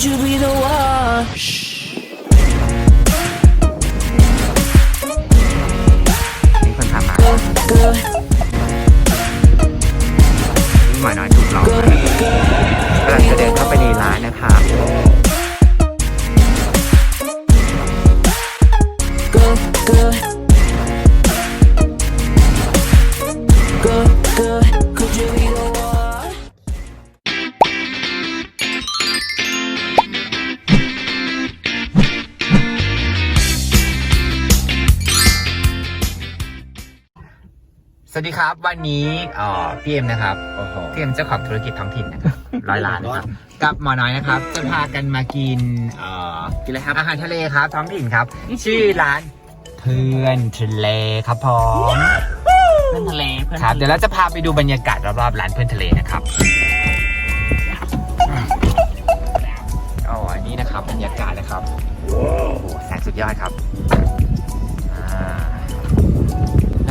Could you be the one? มีคนถามมา Girl, หมอน้อยถูกหลอกกำลังจะเดินเข้าไปในร้านนะครับ girl, วัสดีครับ วันนี้เอ่อพี่เอ็มนะครับพี่เอ็มเจ้าของธุรกิจท้องถิ่นนะครับร้อยล้านนะครับกับหมอน้อยนะครับจะพากันมากินเอ่อกินอะไรครับอาหารทะเลครับท้องถิ่นครับ ชื่อร้านเพื่อนทะเลครับผมเพื่อนทะเลเพื่อนครับเดี๋ยวเราจะพาไปดูบรรยากาศรอบๆร้านเพื่อนทะเลนะครับอ๋ออันนี้นะครับบรรยากาศนะครับโอ้โหแสงสุดยอดครับ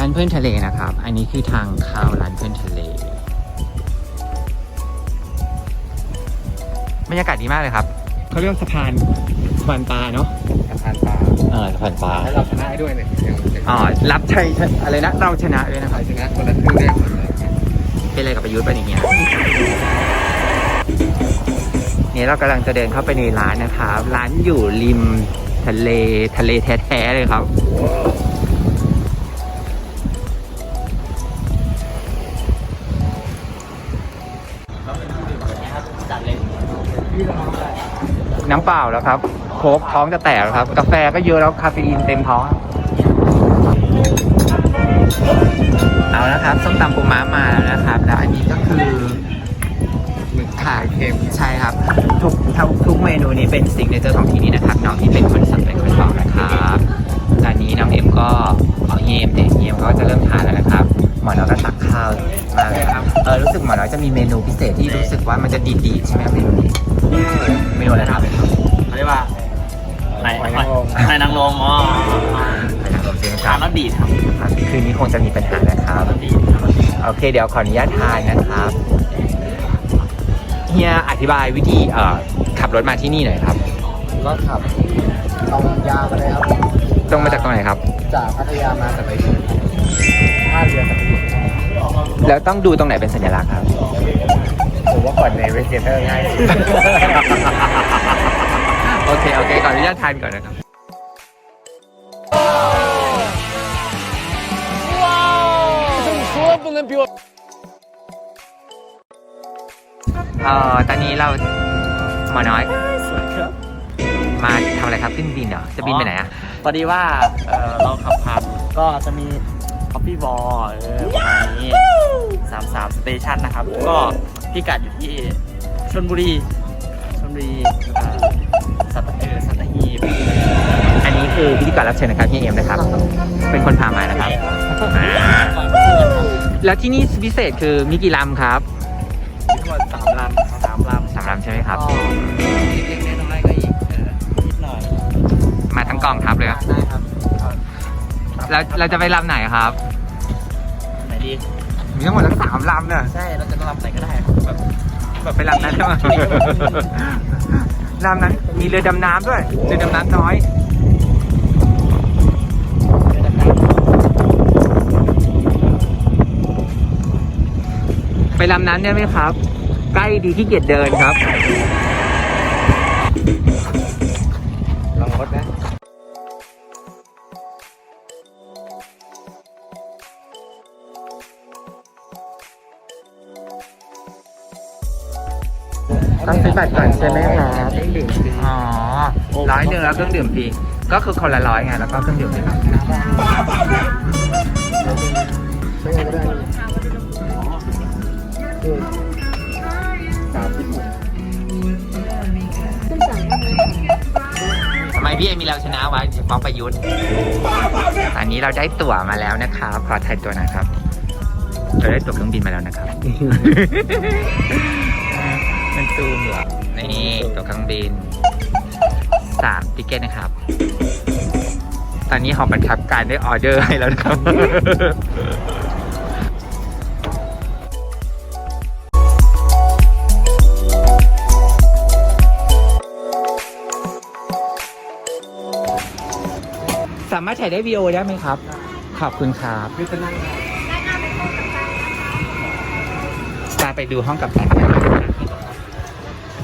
านเพื่อนทะเลนะครับ อันนี้คือทางเข้าร้านเพื่อนทะเล บรรยากาศดีมากเลยครับเขาเรียกสะพานสะพานปลาเนาะสะพานปลาเออสะพานปลาให้เราชนะให้ด้วยเนี่ยอย่างอย่างอ๋อรับชัยอะไรนะเราชนะด้วยนะคใครรับชนะคนละครึ่งแรกหมดเลยเป็นอะไรกับประยุทธ์ไปอย่างเงี้ยเนี่ยเรากำลังจะเดินเข้าไปในร้านนะครับ ร้านอยู่ริมทะเลทะเลแท้ๆเลยครับ น้ำเปล่าแล้วครับ โค้กท้องจะแตกแล้วครับ กาแฟก็เยอะแล้วคาเฟอีนเต็มท้องเอาและครับส้มตำปูม้ามาแล้วนะครับ แล้วอันนี้ก็คือหมึกข่าเค็มใช่ครับ ทุกทุกทุกเมนูนี้เป็นสิ่งเนเจอของที่นี่นะครับ น้องที่เป็นคนสั่งเป็นคนบอกนะครับตอนนี้น้องเอ็มก็เอาเยมเด็กเยมก็จะเริ่มทานแล้วนะครับ หมอน้อยก็ตักข้าวมาเลยครับเออรู้สึกหมอน้อยจะมีเมนูพิเศษที่รู้สึกว่ามันจะดีๆใช่ไหมเมนูนี้ เมนูอะไรครับเขาเรียกว่าไหนไหนไหนนางรมอ๋อไปทางลมเสียงคทารันบแล้วดีดครับครับคืนนี้คงจะมีปัญหานะครับ แล้วดีดครับโอเค เดี๋ยวขออนุญาตทานนะครับ เฮียอธิบายวิธีเอ่อขับรถมาที่นี่หน่อยครับ ก็ขับตรงยาวไปเลยครับตรงมาจากตรงไหนครับ จากพัทยามาสัตหีบท่าเรือสัตหีบแล้วต้องดูตรงไหนเป็นสัญลักษณ์ครับ ผมว่าก่อนในเวสเตอร์ง่ายสุดโอเค โอเคขออนุญาตทานก่อนนะครับ เอ่อ ตอนนี้เราหมอน้อย มาทำอะไรครับ ขึ้นบินเหรอ จะบินไปไหนอะ พอดีว่าเออเราขับผ่านก็จะมีคอฟฟี่บอลเออประมาณนี้สามสามสเตชันนะครับ ก็ พิกัดอยู่ที่ชลบุรีชลบุรีเอ่อสัตเออสัตหีบอันนี้คือพิธีกรรับเชิญนะครับเฮียเอ็มนะครับ เป็นคนพามานะครับแล้วที่นี่พิเศษคือมีกี่ลำครับมีทั้งหมดสามลำสามลำสามลำใช่ไหมครับก็เล็กๆน้อยๆก็อีกเออนิดหน่อยมาทั้งกองทัพเลยครับได้ครับแล้วเราจะไปลำไหนครับ ไหนดี มีทั้งหมดทั้งสามลำเนี่ยใช่เราจะลำไหนก็ได้ครับแบบแบบไปลำนั้นใช่ไหมลำนั้นมีเรือดำน้ำด้วยเรือดำน้ำน้อยไปลำนั้นได้ไหมครับ ใกล้ดีที่เกียจเดินครับ ต้องซื้อบัตรก่อนใช่ไหมครับเครื่องดื่มฟรีอ๋อร้อยหนึ่งแล้วเครื่องดื่มฟรีก็คือคนละร้อยไงแล้วก็เครื่องดื่มฟรีใช่ก็ได้คือสามสิบหกทำไมพี่เอมีเราชนะวะฟ้องประยุทธ์อันนี้เราได้ตั๋วมาแล้วนะครับขอถ่ายตัวหนะครับ เราได้ตั๋วเครื่องบินมาแล้วนะครับ ตูมเหรอ นี่ตัวเครื่องบินสามติเกตนะครับ ตอนนี้หอบันทับการได้ออเดอร์ให้แล้วนะครับ สามารถถ่ายได้วีโอได้ไหมครับ ขอบคุณครับไปดูห้องกับแฟน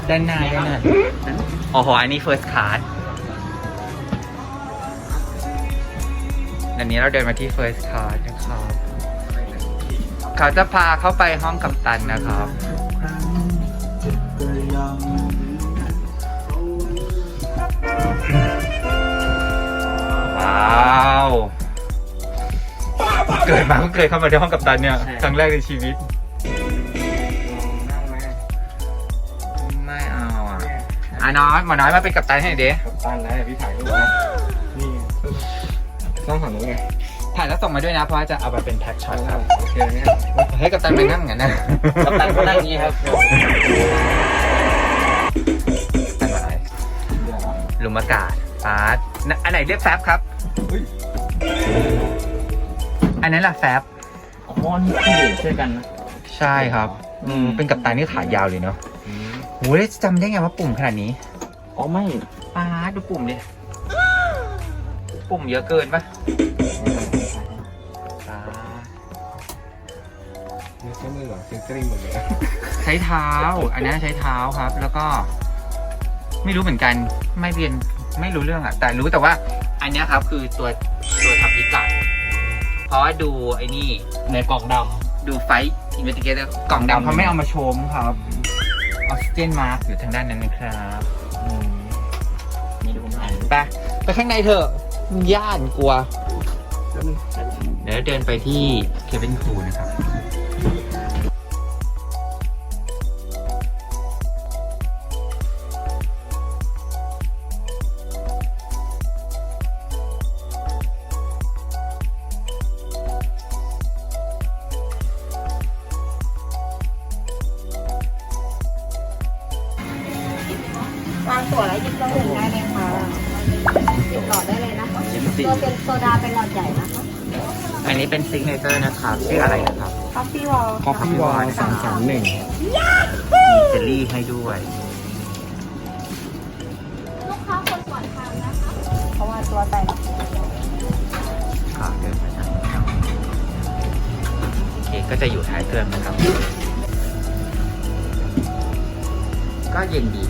ด้านหน้าด้านหน้าโอ้โหอันนี้ first class อันนี้เราเดินมาที่ first class นะครับเขาจะพาเข้าไปห้องกับตันนะครับว้าวเกิดมาเพิ่งเคยเข้ามาที่ห้องกับตันเนี่ยครั้งแรกในชีวิต อะน้อยหมอน้อยมาเป็นกัปตันให้หน่อยดิกับตันแล้วพี่ถ่ายรูปนะนี่ต้องฝั่งนู้นไงถ่ายแล้วส่งมาด้วยนะเพราะว่าจะเอาไปเป็นแพ็กช็อตครับโอเคเนี่ยให้กัปตันไปนั่งอย่างนั้นนะกัปตันเขานั่งอย่างนี้ครับกัปตันอะไรลุมอากาศฟาสน่ะอันไหนเรียกแฟบครับอันนั้นล่ะแฟบอ๋อนี่พี่เด็กช่วยกันนะ ใช่ครับ อืมเป็นกัปตันที่ขายาวเลยเนาะ โหแล้วจำได้ไงว่าปุ่มขนาดนี้อ๋อไม่ฟาสดูปุ่มดิปุ่มเยอะเกินปะฟาสไม่ใช่มือหรอเซ็นเซอร์หมดเลยใช้เท้า อันนี้ใช้เท้าครับ แล้วก็ ไม่รู้เหมือนกันไม่เรียนไม่รู้เรื่องอะแต่รู้แต่ว่า อันเนี้ยครับคือตัวตัวทำพิกัดเพราะว่าดูไอ้นี่ในกล่องดดูไฟอินเวสติเกเตอร์กล่องดำเขาไม่เอามาโชว์มั้งครับ ออกซิเจนมาร์กอยู่ทางด้านนั้นนะครับำนี่ดูผมอ่านไปไปข้างในเถอะย่านกลัว เดี๋ยวเดินไปที่เคบินคูนะครับ วางตั๋วแล้วหยิบเครื่องดื่มได้เลยค่ะติดต่อได้เลยนะคะยิ้มสิตัวเป็นโซดาเป็นหลอดใหญ่นะคะอันนี้เป็นซิกเนเจอร์นะครับชื่ออะไรนะครับคอฟฟี่วอลคอฟฟี่วอลสามสามหนึ่งมีเจลลี่ให้ด้วยลูกค้าคนก่อนทานนะคะเพราะว่าตัวแตกค่ะเดินไปทางนี้ครับโอเคก็จะอยู่ท้ายเครื่องนะครับ ก็เย็นดี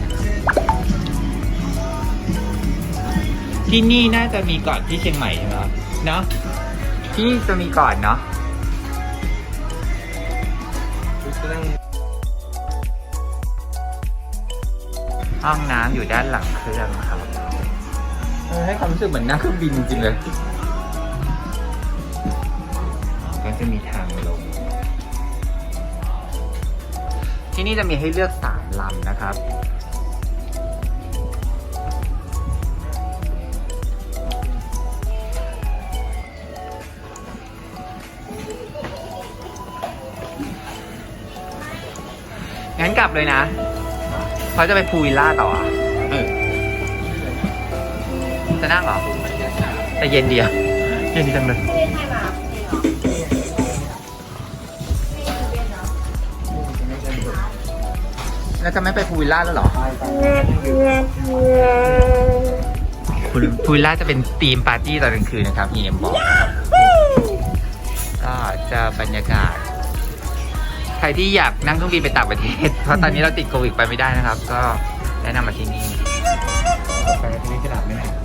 ที่นี่น่าจะมีก่อนที่เชียงใหม่ใช่ไหมครับเนาะที่นี่จะมีก่อนเนาะจะนั่งห้องน้ำอยู่ด้านหลังเครื่องครับเออให้ความรู้สึกเหมือนนั่งเครื่องบินจริงๆเลย ก็จะมีทางลง ที่นี่จะมีให้เลือกสามลำนะครับ งั้นกลับเลยนะเขาจะไปพูลวิลล่าต่ออะจะนั่งเหรอ แต่เย็นเดียวเย็นดีจังเลย ไม่ได้ให้มาจริงเหรอนี่คือเบียร์เหรอแล้วจะไม่ไปพูลวิลล่าแล้วเหรอพูลพูลวิลล่าจะเป็นธีมปาร์ตี้ตอนกลางคืนนะครับเฮียมบอกครับก็จะบรรยากาศใค ใครที่อยากนั่งเครื่องบินไปต่างประเทศ เพราะตอนนี้เราติดโควิดไปไม่ได้นะครับ ก็แนะนำมาที่นี่ไปที่นี่จะหลัไหม